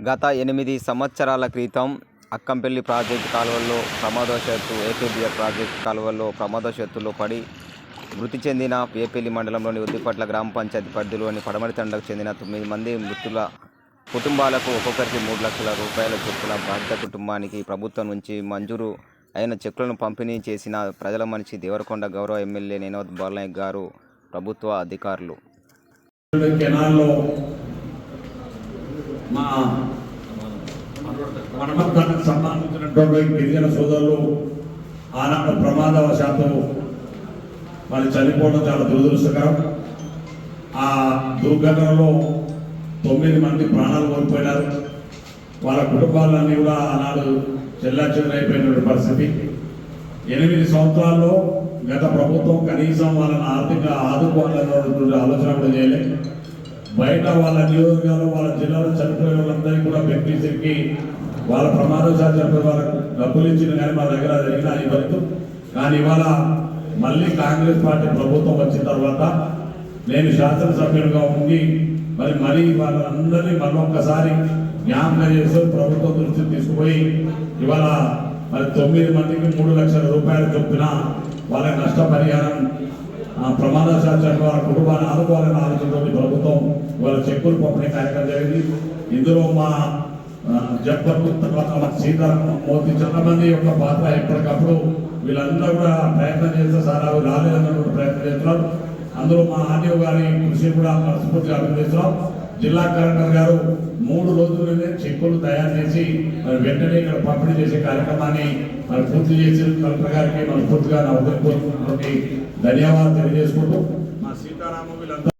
గత ఎనిమిది సంవత్సరాల క్రితం అక్కంపల్లి ప్రాజెక్టు కాలువల్లో ప్రమాదవశాత్తు ఏపీబీఆర్ ప్రాజెక్టు కాలువల్లో ప్రమాదవశాత్తులో పడి మృతి చెందిన వేపల్లి మండలంలోని ఉద్దిపట్ల గ్రామ పంచాయతీ పరిధిలోని పడమరి తండకు చెందిన తొమ్మిది మంది మృతుల కుటుంబాలకు ఒక్కొక్కరికి మూడు లక్షల రూపాయల చొప్పున బాధిత కుటుంబానికి ప్రభుత్వం నుంచి మంజూరు అయిన చెక్కులను పంపిణీ చేసిన ప్రజల మనిషి దేవరకొండ గౌరవ ఎమ్మెల్యే నినోద్ బాలనాయక్ గారు ప్రభుత్వ అధికారులు. కెనాల్లో మా మనమత్తానికి సంబంధించినటువంటి గిరిజన సోదరులు ఆనాడు ప్రమాదవశాత్తు వాళ్ళు చనిపోవడం చాలా దురదృష్టకరం. ఆ దుర్ఘటనలో తొమ్మిది మంది ప్రాణాలు కోల్పోయినారు. వాళ్ళ కుటుంబాలన్నీ కూడా ఆనాడు చెల్లాచెల్లైపోయినటువంటి పరిస్థితి. ఎనిమిది సంవత్సరాల్లో గత ప్రభుత్వం కనీసం వాళ్ళని ఆర్థికంగా ఆదుకోవాలనేటువంటి ఆలోచన కూడా చేయలేదు బయట వాళ్ళ నియోజకవర్గాలు వాళ్ళ జిల్లాలో చనిపోయిన వాళ్ళందరికీ కూడా బెనిఫిషరీకి వాళ్ళ ప్రమాదశాలు చనిపోయిన వాళ్ళకు డబ్బులు ఇచ్చిన కానీ మా దగ్గర జరిగిన ఇవ్వద్దు కానీ ఇవాళ మళ్ళీ కాంగ్రెస్ పార్టీ ప్రభుత్వం వచ్చిన తర్వాత నేను శాసనసభ్యుడిగా ఉండి మరి మళ్ళీ వాళ్ళందరినీ మరొక్కసారి జ్ఞాపకం చేస్తూ ప్రభుత్వం దృష్టికి తీసుకుపోయి ఇవాళ మరి తొమ్మిది మందికి మూడు లక్షల రూపాయలు చొప్పున వాళ్ళ నష్టపరిహారం ప్రమాద ప్రమాదశాస్త్రం వాళ్ళ కుటుంబాన్ని ఆదుకోవాలని ఆలోచనతో ప్రభుత్వం వాళ్ళ చెక్కులు పంపిణీ కార్యక్రమం జరిగింది. ఇందులో మా జబ్బర్ తర్వాత మా సీతారామ మోదీ చాలా యొక్క పాత్ర ఎప్పటికప్పుడు వీళ్ళందరూ కూడా ప్రయత్నం చేస్తే సార్ అవి రాలేదన్నటువంటి ప్రయత్నం చేస్తున్నారు. అందులో మా ఆర్డీఓ గారి కృషి కూడా మనస్ఫూర్తిగా అభినందిస్తున్నాం. జిల్లా కలెక్టర్ గారు మూడు రోజులనే చెక్కులు తయారు చేసి మరి వెంటనే ఇక్కడ పంపిణీ చేసే కార్యక్రమాన్ని మరి పూర్తి చేసి కలెక్టర్ గారికి మనస్ఫూర్తిగా నా ఉదయపూర్వకమైనటువంటి ధన్యవాదాలు తెలియజేసుకుంటూ మా సీతారామ వీళ్ళందరూ